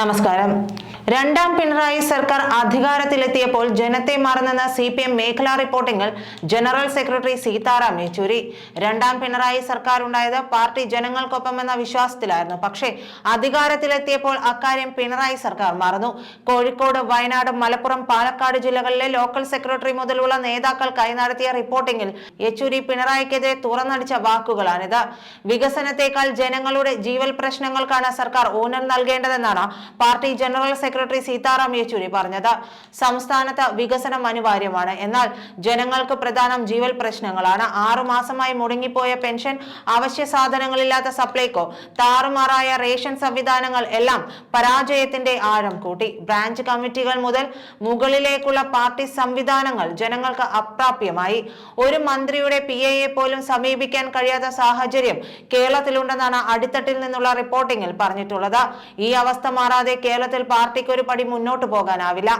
നമസ്കാരം. രണ്ടാം പിണറായി സർക്കാർ അധികാരത്തിലെത്തിയപ്പോൾ ജനത്തെ മറന്നെന്ന സി പി എം മേഖലാ റിപ്പോർട്ടിംഗിൽ ജനറൽ സെക്രട്ടറി സീതാറാം യെച്ചൂരി. രണ്ടാം പിണറായി സർക്കാർ ഉണ്ടായത് പാർട്ടി ജനങ്ങൾക്കൊപ്പമെന്ന വിശ്വാസത്തിലായിരുന്നു. പക്ഷേ അധികാരത്തിലെത്തിയപ്പോൾ അക്കാര്യം പിണറായി സർക്കാർ മറന്നു. കോഴിക്കോട് വയനാട് മലപ്പുറം പാലക്കാട് ജില്ലകളിലെ ലോക്കൽ സെക്രട്ടറി മുതലുള്ള നേതാക്കൾക്കായി നടത്തിയ റിപ്പോർട്ടിംഗിൽ യെച്ചൂരി പിണറായിക്കെതിരെ തുറന്നടിച്ച വാക്കുകളാണിത്. വികസനത്തെക്കാൾ ജനങ്ങളുടെ ജീവൽ പ്രശ്നങ്ങൾക്കാണ് സർക്കാർ ഊന്നൽ നൽകേണ്ടതെന്നാണ് party general secretary Sitaram Yechury പറഞ്ഞത്. സംസ്ഥാനത്ത് വികസനം അനിവാര്യമാണ്. എന്നാൽ ജനങ്ങൾക്ക് പ്രധാനം ജീവൽ പ്രശ്നങ്ങളാണ്. ആറു മാസമായി മുടങ്ങിപ്പോയ പെൻഷൻ അവശ്യ സാധനങ്ങളില്ലാത്ത സപ്ലൈകോ താറുമാറായ റേഷൻ സംവിധാനങ്ങൾ എല്ലാം പരാജയത്തിന്റെ ആഴം കൂട്ടി. ബ്രാഞ്ച് കമ്മിറ്റികൾ മുതൽ മുകളിലേക്കുള്ള പാർട്ടി സംവിധാനങ്ങൾ ജനങ്ങൾക്ക് അപ്രാപ്യമായി. ഒരു മന്ത്രിയുടെ പി എയെ പോലും സമീപിക്കാൻ കഴിയാത്ത സാഹചര്യം കേരളത്തിലുണ്ടെന്നാണ് അടിത്തട്ടിൽ നിന്നുള്ള റിപ്പോർട്ടിംഗിൽ പറഞ്ഞിട്ടുള്ളത്. ഈ അവസ്ഥ മാറാതെ കേരളത്തിൽ പാർട്ടിക്ക് ഒരു പടി മുന്നോട്ട് പോകാനാവില്ല.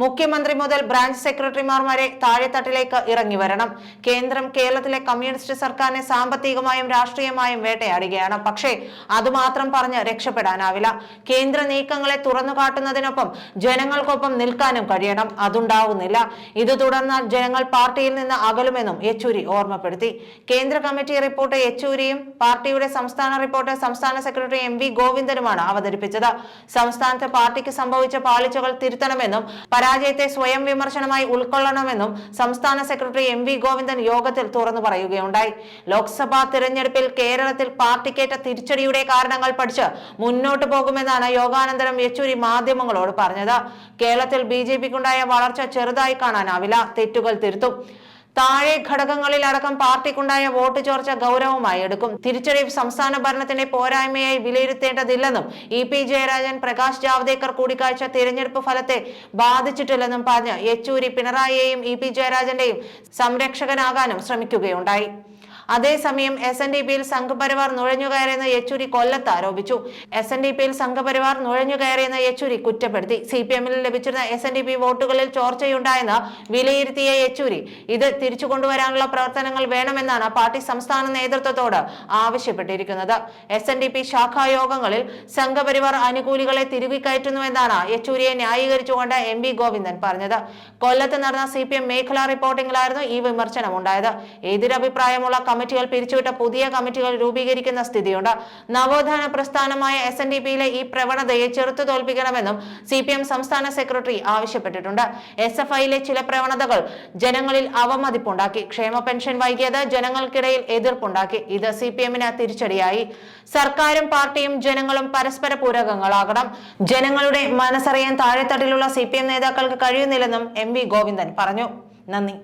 മുഖ്യമന്ത്രി മുതൽ ബ്രാഞ്ച് സെക്രട്ടറിമാർ വരെ താഴെത്തട്ടിലേക്ക് ഇറങ്ങി വരണം. കേന്ദ്രം കേരളത്തിലെ കമ്മ്യൂണിസ്റ്റ് സർക്കാരിനെ സാമ്പത്തികമായും രാഷ്ട്രീയമായും വേട്ടയാടുകയാണ്. പക്ഷേ അതുമാത്രം പറഞ്ഞ് രക്ഷപ്പെടാനാവില്ല. കേന്ദ്ര നീക്കങ്ങളെ തുറന്നു കാട്ടുന്നതിനൊപ്പം ജനങ്ങൾക്കൊപ്പം നിൽക്കാനും കഴിയണം. അതുണ്ടാവുന്നില്ല. ഇത് തുടർന്നാൽ ജനങ്ങൾ പാർട്ടിയിൽ നിന്ന് അകലുമെന്നും യെച്ചൂരി ഓർമ്മപ്പെടുത്തി. കേന്ദ്ര കമ്മിറ്റി റിപ്പോർട്ട് യെച്ചൂരിയും പാർട്ടിയുടെ സംസ്ഥാന റിപ്പോർട്ട് സംസ്ഥാന സെക്രട്ടറി എം വി ഗോവിന്ദനുമാണ് അവതരിപ്പിച്ചത്. സംസ്ഥാനത്തെ പാർട്ടിക്ക് സംഭവിച്ച പാളിച്ചകൾ തിരുത്തണമെന്നും പരാജയത്തെ സ്വയം വിമർശനമായി ഉൾക്കൊള്ളണമെന്നും സംസ്ഥാന സെക്രട്ടറി എം വി ഗോവിന്ദൻ യോഗത്തിൽ തുറന്നു പറയുകയുണ്ടായി. ലോക്സഭാ തിരഞ്ഞെടുപ്പിൽ കേരളത്തിൽ പാർട്ടിക്കേറ്റ തിരിച്ചടിയുടെ കാരണങ്ങൾ പഠിച്ച് മുന്നോട്ട് പോകുമെന്നാണ് യോഗാനന്തരം യെച്ചൂരി മാധ്യമങ്ങളോട് പറഞ്ഞത്. കേരളത്തിൽ ബി ജെ പിക്കുണ്ടായ വളർച്ച ചെറുതായി കാണാനാവില്ല. തെറ്റുകൾ തിരുത്തും. താഴെ ഘടകങ്ങളിൽ അടക്കം പാർട്ടിക്കുണ്ടായ വോട്ട് ചോർച്ച ഗൗരവമായി എടുക്കും. തിരിച്ചറിവ് സംസ്ഥാന ഭരണത്തിന്റെ പോരായ്മയായി വിലയിരുത്തേണ്ടതില്ലെന്നും ഇ പി ജയരാജൻ പ്രകാശ് ജാവ്ദേക്കർ കൂടിക്കാഴ്ച തിരഞ്ഞെടുപ്പ് ഫലത്തെ ബാധിച്ചിട്ടില്ലെന്നും പറഞ്ഞ് യെച്ചൂരി പിണറായിയെയും ഇ പി ജയരാജന്റെയും സംരക്ഷകനാകാനും ശ്രമിക്കുകയുണ്ടായി. അതേസമയം എസ് എൻ ഡി പിയിൽ സംഘപരിവാർ നുഴഞ്ഞുകയറിയെന്ന് യെച്ചൂരി കൊല്ലത്ത് ആരോപിച്ചു. എസ് എൻ ഡി പിയിൽ സംഘപരിവാർ നുഴഞ്ഞുകയറിയെന്ന് യെച്ചൂരി കുറ്റപ്പെടുത്തി. സി പി എമ്മിൽ ലഭിച്ചിരുന്ന എസ് എൻ ഡി പി വോട്ടുകളിൽ ചോർച്ചയുണ്ടായെന്ന് വിലയിരുത്തിയ യെച്ചൂരി. ഇത് തിരിച്ചു കൊണ്ടുവരാനുള്ള പ്രവർത്തനങ്ങൾ വേണമെന്നാണ് പാർട്ടി സംസ്ഥാന നേതൃത്വത്തോട് ആവശ്യപ്പെട്ടിരിക്കുന്നത്. എസ് എൻ ഡി പി ശാഖായോഗങ്ങളിൽ സംഘപരിവാർ അനുകൂലികളെ തിരുകി കയറ്റുന്നുവെന്നാണ് യെച്ചൂരിയെ ന്യായീകരിച്ചുകൊണ്ട് എം വി ഗോവിന്ദൻ പറഞ്ഞത്. കൊല്ലത്ത് നടന്ന സി പി എം മേഖലാ റിപ്പോർട്ടിംഗിലായിരുന്നു ഈ വിമർശനം ഉണ്ടായത് എതിരഭിപ്രായമുള്ള കമ്മിറ്റികൾ പിരിച്ചുവിട്ട പുതിയ കമ്മിറ്റികൾ രൂപീകരിക്കുന്ന സ്ഥിതിയുണ്ട്. നവോത്ഥാന പ്രസ്ഥാനമായ എസ് എൻ ഡി പിയിലെ ഈ പ്രവണതയെ ചെറുത്തു തോൽപ്പിക്കണമെന്നും സി പി എം സംസ്ഥാന സെക്രട്ടറി ആവശ്യപ്പെട്ടിട്ടുണ്ട്. എസ് എഫ് ഐയിലെ ചില പ്രവണതകൾ ജനങ്ങളിൽ അവമതിപ്പുണ്ടാക്കി. ക്ഷേമ പെൻഷൻ വൈകിയത് ജനങ്ങൾക്കിടയിൽ എതിർപ്പുണ്ടാക്കി. ഇത് സി പി എമ്മിന് തിരിച്ചടിയായി. സർക്കാരും പാർട്ടിയും ജനങ്ങളും പരസ്പര പൂരകങ്ങളാകണം. ജനങ്ങളുടെ മനസ്സറിയാൻ താഴെത്തട്ടിലുള്ള സി പി എം നേതാക്കൾക്ക് കഴിയുന്നില്ലെന്നും എം വി ഗോവിന്ദൻ പറഞ്ഞു. നന്ദി.